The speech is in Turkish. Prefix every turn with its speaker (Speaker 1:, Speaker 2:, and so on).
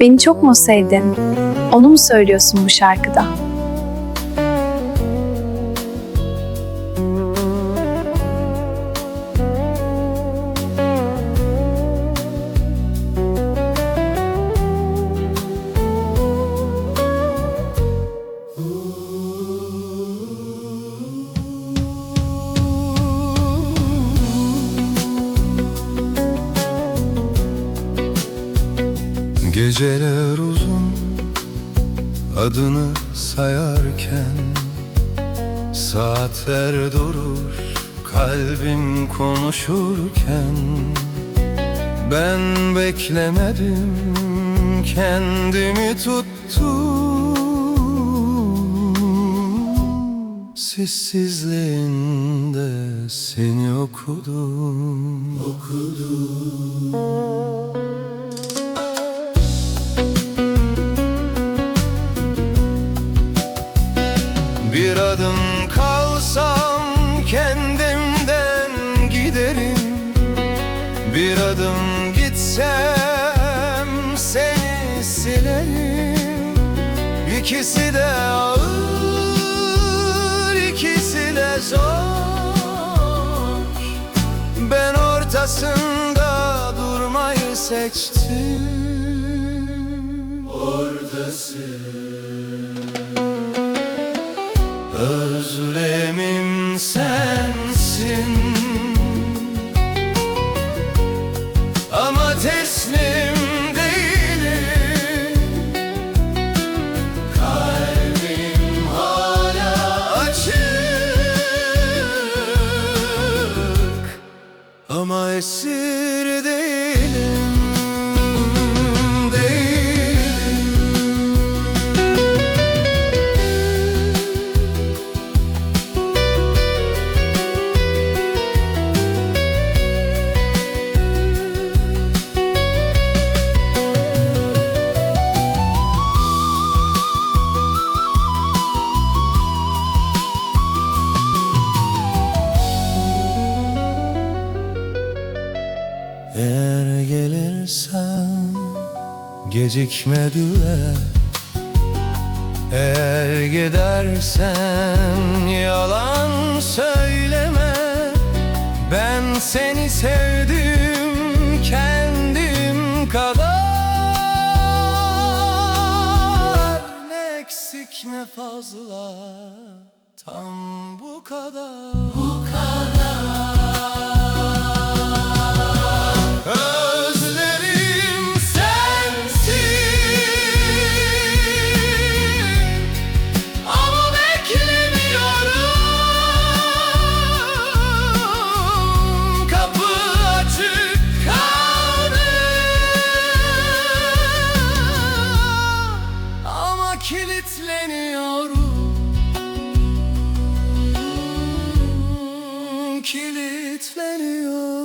Speaker 1: Beni çok mu sevdin? Onu mu söylüyorsun bu şarkıda?
Speaker 2: Geceler uzun adını sayarken Saatler durur kalbim konuşurken. Ben beklemedim kendimi tuttum. Sessizliğinde seni okudum. Okudum Bir adım kalsam kendimden giderim. Bir adım gitsem seni silerim. İkisi de ağır, ikisi de zor. Ben ortasında durmayı seçtim. Oradasın Özlemim sensin. Ama teslim değilim. Kalbim hala açık. Ama esir değilim Eğer gelirsen gecikme düğe Eğer gidersen yalan söyleme. Ben seni sevdim kendim kadar. Ne eksik ne fazla tam bu kadar. Bu kadar kilitleniyorum Kilitleniyorum